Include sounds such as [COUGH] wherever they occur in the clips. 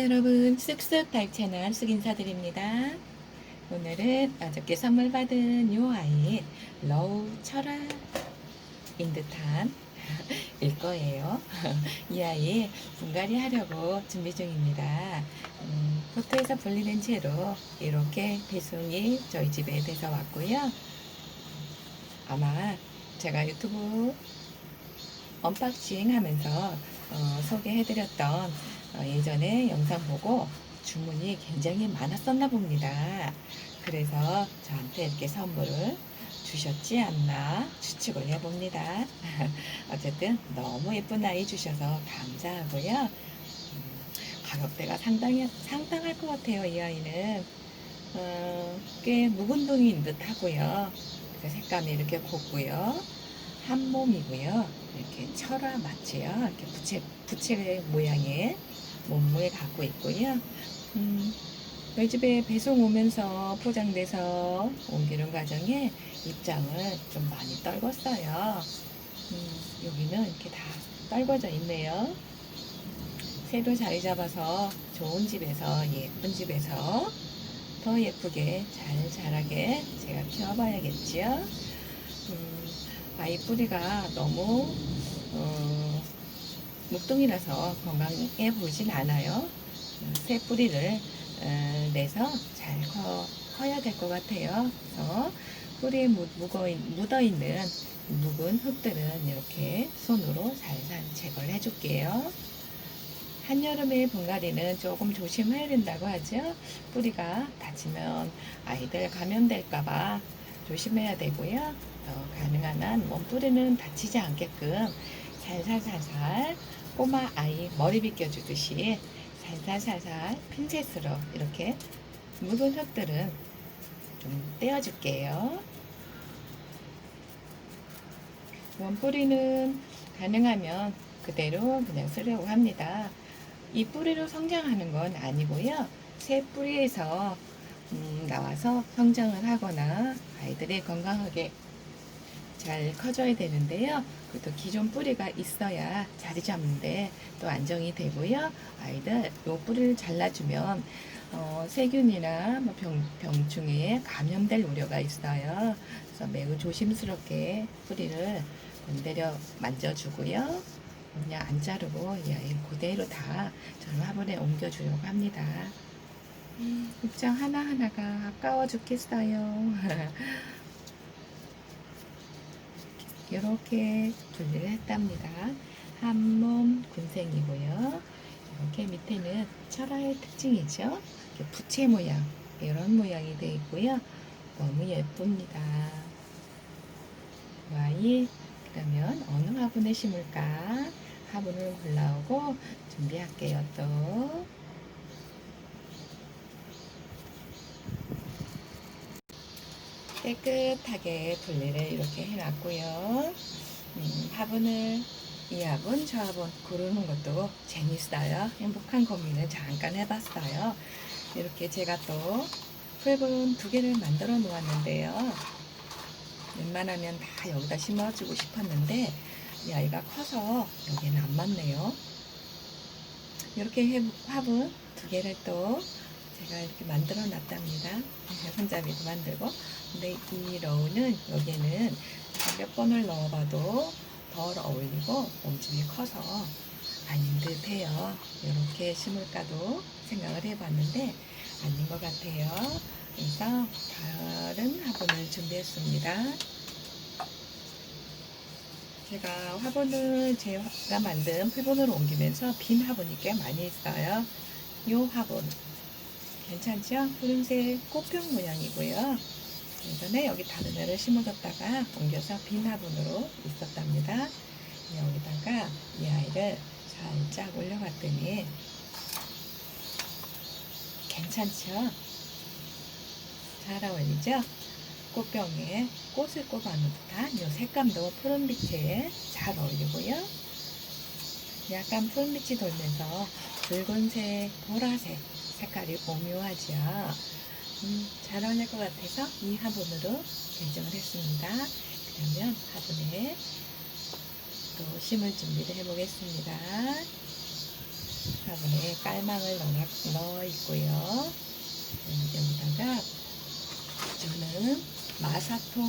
안녕하세요 여러분 쓱쓱 달 채널 쓱 인사드립니다. 오늘은 어저께 선물 받은 요 아이 러우 철화인 듯한 [LAUGHS] 일 거예요. [LAUGHS] 이 아이 분갈이 하려고 준비 중입니다. 음, 포트에서 분리된 채로 이렇게 배송이 저희 집에 돼서 왔고요. 아마 제가 유튜브 언박싱 하면서 어, 소개해드렸던 어, 예전에 영상 보고 주문이 굉장히 많았었나 봅니다. 그래서 저한테 이렇게 선물을 주셨지 않나 추측을 해봅니다. [LAUGHS] 어쨌든 너무 예쁜 아이 주셔서 감사하고요. 음, 가격대가 상당히 상당할 것 같아요. 이 아이는 어, 꽤 묵은 동인 듯 하고요. 색감이 이렇게 곱고요. 한 몸이고요. 이렇게 철화 마치요. 이렇게 부채 부채 모양의 몸을 갖고 있고요. 음, 저희 집에 배송 오면서 포장돼서 옮기는 과정에 입장을 좀 많이 떨궜어요. 음, 여기는 이렇게 다 떨궈져 있네요. 새로 자리 잡아서 좋은 집에서 예쁜 집에서 더 예쁘게 잘 자라게 제가 키워봐야겠지요. 음, 아이 뿌리가 너무 어, 목동이 라서 건강해 보이진 않아요. 음, 새 뿌리를 어, 내서 잘 커, 커야 될 것 같아요. 그래서 뿌리에 묻, 묻어 있는 묵은 흙들은 이렇게 손으로 살살 제거를 해줄게요. 한여름에 분갈이는 조금 조심해야 된다고 하죠. 뿌리가 다치면 아이들 감염될까봐 조심해야 되고요. 어, 가능한 한 몸뿌리는 다치지 않게끔 살살살살 꼬마 아이 머리 빗겨주듯이 살살살살 핀셋으로 이렇게 묵은 흙들은 좀 떼어줄게요. 원뿌리는 가능하면 그대로 그냥 쓰려고 합니다. 이 뿌리로 성장하는 건 아니고요. 새 뿌리에서 음, 나와서 성장을 하거나 아이들이 건강하게 잘 커져야 되는데요. 그래도 기존 뿌리가 있어야 자리 잡는데 또 안정이 되고요. 아이들 요 뿌리를 잘라주면 어, 세균이나 뭐 병, 병충해에 감염될 우려가 있어요. 그래서 매우 조심스럽게 뿌리를 건드려 만져주고요. 그냥 안 자르고 이 아이 그대로 다 저는 화분에 옮겨주려고 합니다. 입장 하나하나가 아까워 죽겠어요. [LAUGHS] 이렇게 분리를 했답니다. 한 몸 군생이고요. 이렇게 밑에는 철화의 특징이죠. 부채 모양 이런 모양이 되어 있고요. 너무 예쁩니다. 와이 그러면 어느 화분에 심을까? 화분을 골라오고 준비할게요. 또 깨끗하게 분리를 이렇게 해놨고요. 음, 화분을 이 화분 저 화분 고르는 것도 재밌어요. 행복한 고민을 잠깐 해봤어요. 이렇게 제가 또 풀분 두 개를 만들어 놓았는데요. 웬만하면 다 여기다 심어주고 싶었는데 이 아이가 커서 여기는 안 맞네요. 이렇게 해, 화분 두 개를 또 제가 이렇게 만들어 놨답니다. 손잡이도 만들고. 근데 이 러우는 여기에는 몇 번을 넣어봐도 덜 어울리고 몸집이 커서 아닌 듯 해요. 이렇게 심을까도 생각을 해봤는데 아닌 것 같아요. 그래서 다른 화분을 준비했습니다. 제가 화분을 제가 만든 풀분으로 옮기면서 빈 화분이 꽤 많이 있어요. 이 화분 괜찮죠? 푸른색 꽃병 모양이고요. 예전에 여기 다른 애를 심어뒀다가 옮겨서 빈 화분으로 있었답니다. 여기다가 이 아이를 살짝 올려봤더니 괜찮죠? 잘 어울리죠? 꽃병에 꽃을 꼽아놓은 듯한 이 색감도 푸른빛에 잘 어울리고요. 약간 푸른빛이 돌면서 붉은색, 보라색 색깔이 오묘하죠. 음, 잘 어울릴 것 같아서 이 화분으로 결정을 했습니다. 그러면 화분에 또 심을 준비를 해보겠습니다. 화분에 깔망을 넣어, 있고요. 여기다가 저는 마사토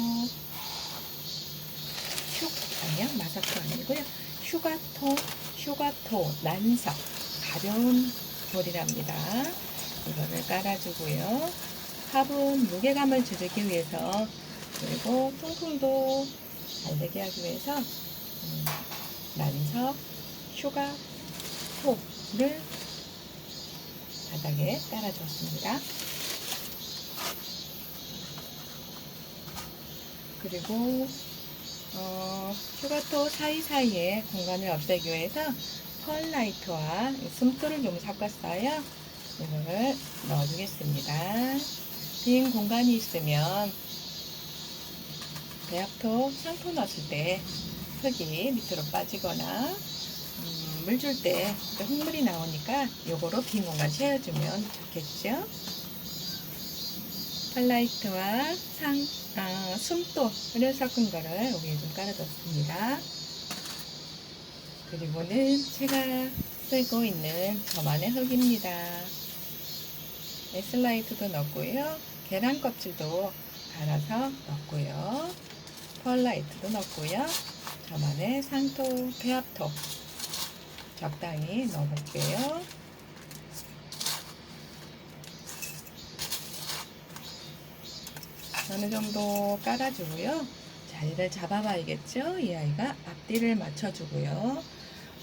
슈 아니야 마사토 아니고요 슈가토 슈가토 난석 가벼운 돌이랍니다. 이거를 깔아주고요. 화분 무게감을 줄이기 위해서 그리고 통풍도 잘 되게 하기 위해서 음, 난석 슈가토를 바닥에 깔아주었습니다. 그리고 어, 슈가토 사이사이에 공간을 없애기 위해서 펄라이트와 숨돌을 좀 섞었어요. 이거를 넣어주겠습니다. 빈 공간이 있으면 배합토 샴푸 넣었을 때 흙이 밑으로 빠지거나 음, 물줄 때 흙물이 나오니까 요거로 빈 공간 채워주면 좋겠죠. 펄라이트와 상, 아, 숨돌을 섞은 거를 여기에 좀 깔아줬습니다. 그리고는 제가 쓰고 있는 저만의 흙입니다. 에슬라이트도 넣고요. 계란 껍질도 갈아서 넣고요. 펄라이트도 넣고요. 저만의 상토, 배합토 적당히 넣어볼게요. 어느 정도 깔아주고요. 자리를 잡아봐야겠죠? 이 아이가 앞뒤를 맞춰주고요.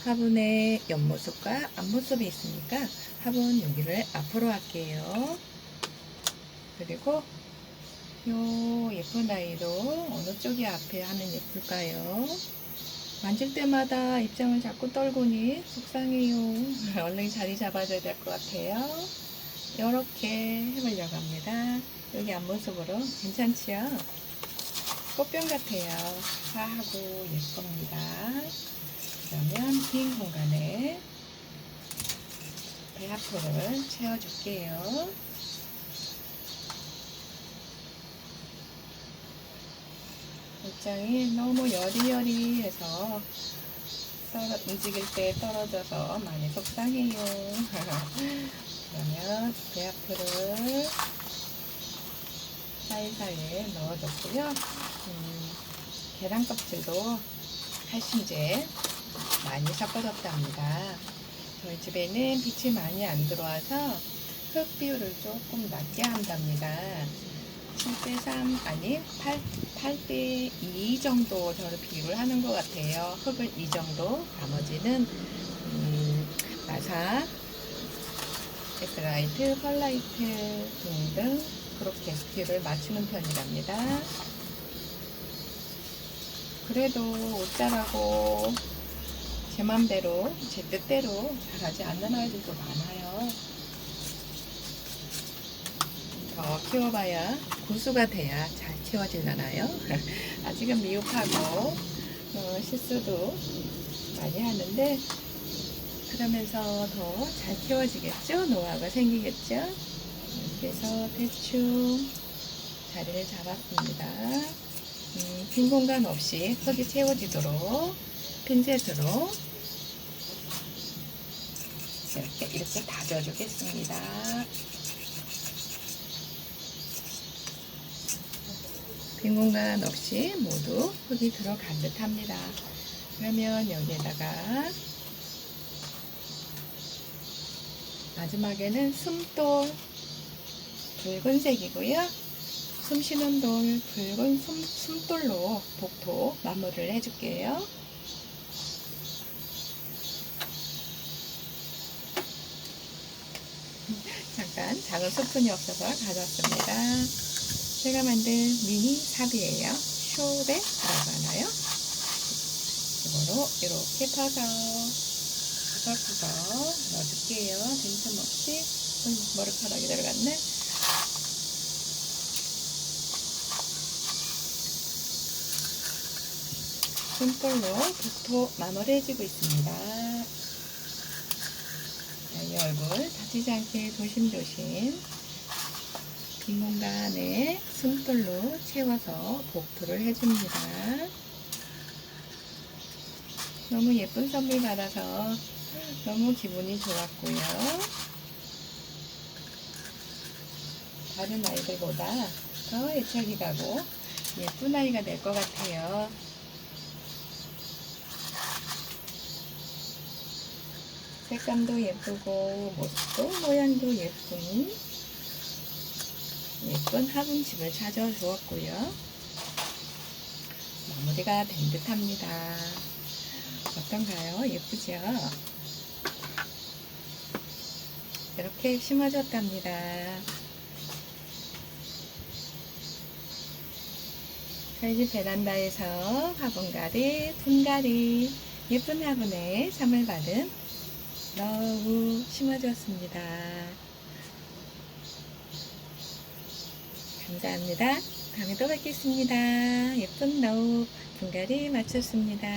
화분의 옆모습과 앞모습이 있으니까 화분 여기를 앞으로 할게요. 그리고 요 예쁜 아이도 어느 쪽이 앞에 하면 예쁠까요? 만질 때마다 입장을 자꾸 떨고니 속상해요. [LAUGHS] 얼른 자리 잡아줘야 될 것 같아요. 이렇게 해보려고 합니다. 여기 앞모습으로 괜찮지요? 꽃병 같아요. 화하고 예쁩니다. 그러면 빈 공간에 배합토를 채워줄게요. 옷장이 너무 여리여리해서 떨어, 움직일 때 떨어져서 많이 속상해요. [LAUGHS] 그러면 배합토를 사이사이에 넣어줬고요. 음, 계란 껍질도 칼슘제 많이 섞어줬답니다. 저희 집에는 빛이 많이 안 들어와서 흙 비율을 조금 낮게 한답니다. 7대 3 아니 8, 8대 2 정도 저를 비율을 하는 것 같아요. 흙을 이 정도 나머지는 음, 마사, 에스라이트, 펄라이트 등등 그렇게 비율을 맞추는 편이랍니다. 그래도 옷자라고 제 맘대로 제 뜻대로 잘하지 않는 아이들도 많아요. 더 키워봐야 고수가 돼야 잘 키워지려나요? [LAUGHS] 아직은 미흡하고 어, 실수도 많이 하는데 그러면서 더 잘 키워지겠죠? 노하우가 생기겠죠? 해서 대충 자리를 잡았습니다. 음, 빈 공간 없이 흙이 채워지도록 핀셋으로 이렇게 이렇게 다져주겠습니다. 빈 공간 없이 모두 흙이 들어간 듯 합니다. 그러면 여기에다가 마지막에는 숨돌 붉은색이고요. 숨 쉬는 돌 붉은 숨, 숨돌로 복토 마무리를 해줄게요. 잠깐 작은 소푼이 없어서 가져왔습니다. 제가 만든 미니 삽이에요. 쇼베라고 하나요? 이거로 이렇게 파서 구석구석 넣어줄게요. 빈틈없이 음, 머리카락이 들어갔네. 손걸로 복토 마무리해주고 있습니다. 얼굴 다치지 않게 조심조심 빈 공간에 숨돌로 채워서 복토를 해줍니다. 너무 예쁜 선물 받아서 너무 기분이 좋았고요. 다른 아이들보다 더 애착이 가고 예쁜 아이가 될 것 같아요. 색감도 예쁘고 모습도 모양도 예쁜 예쁜 화분집을 찾아주었고요. 마무리가 된 듯합니다. 어떤가요? 예쁘죠? 이렇게 심어줬답니다. 저희 집 베란다에서 화분가리, 분가리, 예쁜 화분에 선물 받은 너우 심어줬습니다. 감사합니다. 다음에 또 뵙겠습니다. 예쁜 너우 분가리 마쳤습니다.